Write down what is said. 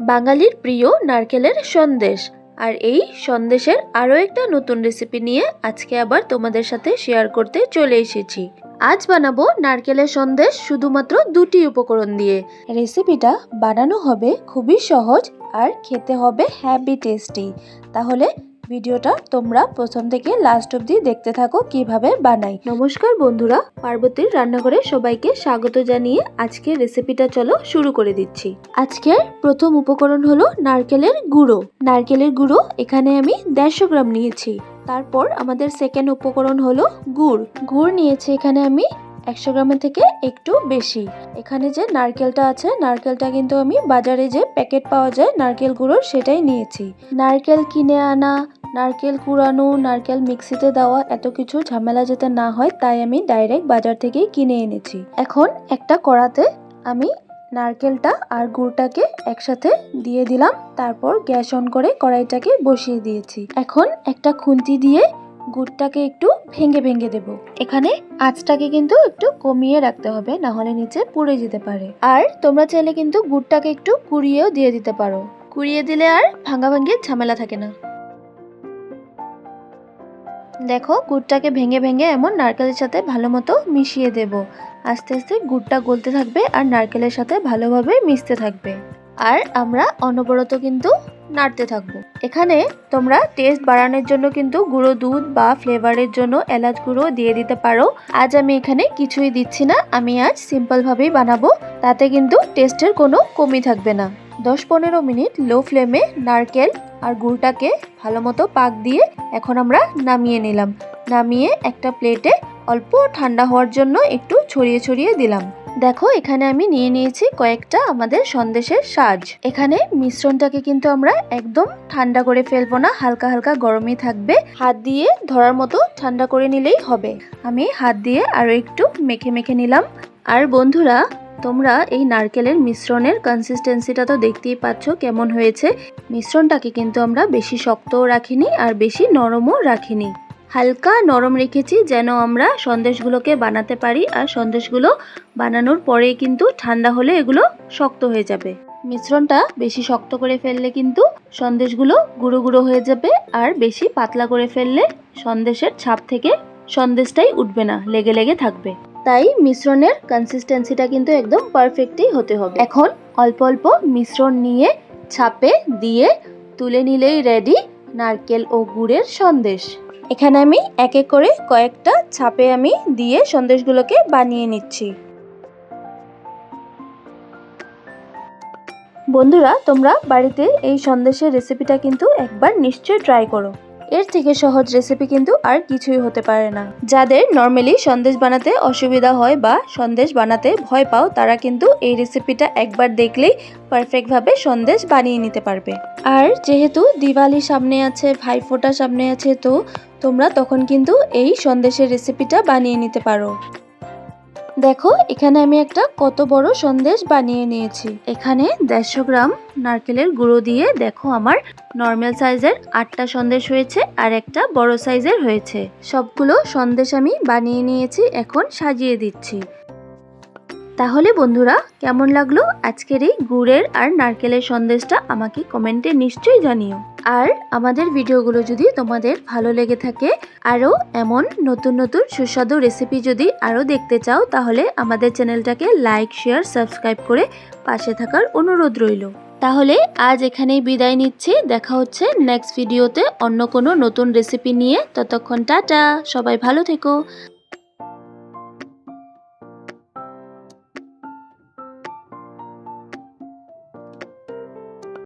বাঙালির প্রিয় নারকেলের সন্দেশ। আর এই সন্দেশের আরও একটা নতুন রেসিপি নিয়ে আজকে আবার তোমাদের সাথে শেয়ার করতে চলে এসেছি। আজ বানাবো নারকেলের সন্দেশ শুধুমাত্র দুটি উপকরণ দিয়ে। রেসিপিটা বানানো হবে খুবই সহজ আর খেতে হবে হ্যাপি টেস্টি তাহলে ভিডিওটা তোমরা প্রথম থেকে লাস্ট অবধি দেখতে থাকো কীভাবে বানাই। নমস্কার বন্ধুরা, পার্বতীর রান্নাঘরে সবাইকে স্বাগত জানিয়ে আজকের রেসিপিটা চলো শুরু করে দিচ্ছি। আজকের প্রথম উপকরণ হলো নারকেলের গুঁড়ো। নারকেলের গুঁড়ো এখানে আমি দেড়শো গ্রাম নিয়েছি। তারপর আমাদের সেকেন্ড উপকরণ হলো গুড়। গুড় নিয়েছি এখানে আমি একশো গ্রামের থেকে একটু বেশি। এখানে যে নারকেলটা আছে, নারকেলটা কিন্তু আমি বাজারে যে প্যাকেট পাওয়া যায় নারকেল গুঁড়োর সেটাই নিয়েছি। নারকেল কিনে আনা, নারকেল কুড়ানো, নারকেল মিক্সিতে দেওয়া এত কিছু ঝামেলা যাতে না হয়, তাই আমি ডাইরেক্ট বাজার থেকেই কিনে এনেছি। এখন একটা কড়াতে আমি নারকেলটা আর গুড়টাকে একসাথে দিয়ে দিলাম, তারপর গ্যাস অন করে কড়াইটাকে বসিয়ে দিয়েছি। এখন একটা খুন্তি দিয়ে গুড়টাকে একটু ভেঙে ভেঙে দেব। এখানে আঁচটাকে কিন্তু একটু কমিয়ে রাখতে হবে না হলে নিচে পুড়ে যেতে পারে। আর তোমরা চাইলে কিন্তু গুড়টাকে একটু কুড়িয়েও দিয়ে দিতে পারো। কুড়িয়ে দিলে আর ভাঙা ভাঙিয়ে ঝামেলা থাকে না। দেখো, গুড়টাকে ভেঙে ভেঙে এমন নারকেলের সাথে ভালো মতো মিশিয়ে দেব। আস্তে আস্তে গুড়টা গলতে থাকবে আর নারকেলের সাথে ভালোভাবে মিশতে থাকবে। আর আমরা অনবরত কিন্তু নাড়তে থাকব। এখানে তোমরা টেস্ট বাড়ানোর জন্য কিন্তু গুঁড়ো দুধ বা ফ্লেভারের জন্য এলাচ গুঁড়ো দিয়ে দিতে পারো। আজ আমি এখানে কিছুই দিচ্ছি না, আমি আজ সিম্পলভাবেই বানাবো। তাতে কিন্তু টেস্টের কোনো কমি থাকবে না। দশ পনেরো মিনিট লো ফ্লেমে নারকেল আর গুড়টাকে ভালো মতো পাক দিয়ে এখন আমরা নামিয়ে নিলাম। নামিয়ে একটা প্লেটে অল্প ঠান্ডা হওয়ার জন্য একটু ছড়িয়ে ছড়িয়ে দিলাম। দেখো, এখানে আমি নিয়ে নিয়েছি কয়েকটা আমাদের সন্দেশের সাজ। এখানে মিশ্রণটাকে কিন্তু আমরা একদম ঠান্ডা করে ফেলব না, হালকা হালকা গরমই থাকবে। হাত দিয়ে ধরার মতো ঠান্ডা করে নিলেই হবে। আমি হাত দিয়ে আরও একটু মেখে মেখে নিলাম। আর বন্ধুরা, তোমরা এই নারকেলের মিশ্রণের কনসিস্টেন্সিটা তো দেখতেই পাচ্ছ কেমন হয়েছে। মিশ্রণটাকে কিন্তু আমরা বেশি শক্তও রাখিনি আর বেশি নরমও রাখিনি। হালকা নরম রেখেছি যেন আমরা সন্দেশগুলোকে বানাতে পারি আর সন্দেশগুলো বানানোর পরে কিন্তু ঠান্ডা হলে এগুলো শক্ত হয়ে যাবে। মিশ্রণটা বেশি শক্ত করে ফেললে কিন্তু সন্দেশগুলো গুঁড়ো গুঁড়ো হয়ে যাবে আর বেশি পাতলা করে ফেললে সন্দেশের ছাপ থেকে সন্দেশটাই উঠবে না, লেগে লেগে থাকবে। তাই মিশ্রণের কনসিস্টেন্সিটা কিন্তু একদম পারফেক্টই হতে হবে। এখন অল্প অল্প মিশ্রণ নিয়ে ছাপে দিয়ে তুলে নিলেই রেডি নারকেল ও গুড়ের সন্দেশ। এখানে আমি এক এক করে কয়েকটা ছাপে আমি দিয়ে সন্দেশগুলোকে বানিয়ে নিচ্ছি। বন্ধুরা, তোমরা বাড়িতে এই সন্দেশের রেসিপিটা কিন্তু একবার নিশ্চয়ই ট্রাই করো। এর থেকে সহজ রেসিপি কিন্তু আর কিছুই হতে পারে না। যাদের নর্মালি সন্দেশ বানাতে অসুবিধা হয় বা সন্দেশ বানাতে ভয় পাও, তারা কিন্তু এই রেসিপিটা একবার দেখলেই পারফেক্টভাবে সন্দেশ বানিয়ে নিতে পারবে। আর যেহেতু দিওয়ালি সামনে আছে ভাইফোঁটা সামনে আছে, তো তোমরা তখন কিন্তু এই সন্দেশের রেসিপিটা বানিয়ে নিতে পারো। দেখো, এখানে আমি একটা কত বড় সন্দেশ বানিয়ে নিয়েছি। এখানে দেড়শো গ্রাম নারকেলের গুঁড়ো দিয়ে দেখো আমার নর্মাল সাইজের আটটা সন্দেশ হয়েছে আর একটা বড় সাইজের হয়েছে। সবগুলো সন্দেশ আমি বানিয়ে নিয়েছি, এখন সাজিয়ে দিচ্ছি। তাহলে বন্ধুরা, কেমন লাগল আজকের এই গুড়ের আর নারকেলের সন্দেশটা আমাকে কমেন্টে নিশ্চয়ই জানিও। আর আমাদের ভিডিওগুলো যদি তোমাদের ভালো লেগে থাকে, আরও এমন নতুন নতুন সুস্বাদু রেসিপি যদি আরও দেখতে চাও, তাহলে আমাদের চ্যানেলটাকে লাইক শেয়ার সাবস্ক্রাইব করে পাশে থাকার অনুরোধ রইল। তাহলে আজ এখানেই বিদায় নিচ্ছি। দেখা হচ্ছে নেক্সট ভিডিওতে অন্য কোনো নতুন রেসিপি নিয়ে। ততক্ষণ টাটা, সবাই ভালো থেকো।